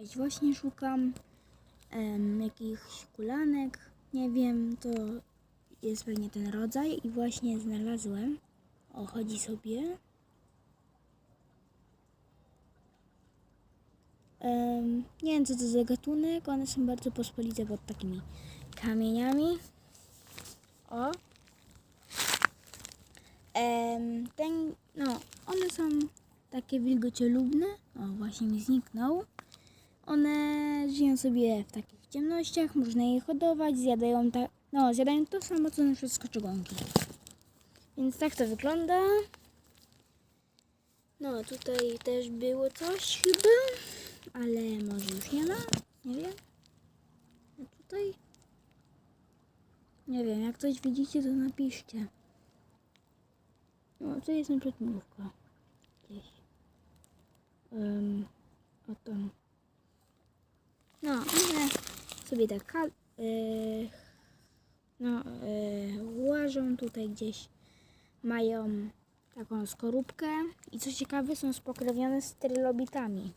Właśnie szukam jakichś kulanek. Nie wiem, to jest pewnie ten rodzaj i właśnie znalazłem. O, chodzi sobie. Nie wiem, co to za gatunek. One są bardzo pospolite pod takimi kamieniami. O. Ten, no, one są takie wilgociolubne. O, właśnie mi zniknął. One żyją sobie w takich ciemnościach, można je hodować, zjadają ta, no, zjadają to samo co nasze skoczogąki. Więc tak to wygląda. No, tutaj też było coś chyba, ale może już nie ma, nie wiem. A tutaj? Nie wiem, jak coś widzicie, to napiszcie. No, tu jest na przykład mrówka. Gdzieś. Um, o tam. No, one sobie tak yy, no, yy, łażą tutaj gdzieś. Mają taką skorupkę i co ciekawe są spokrewnione z trylobitami.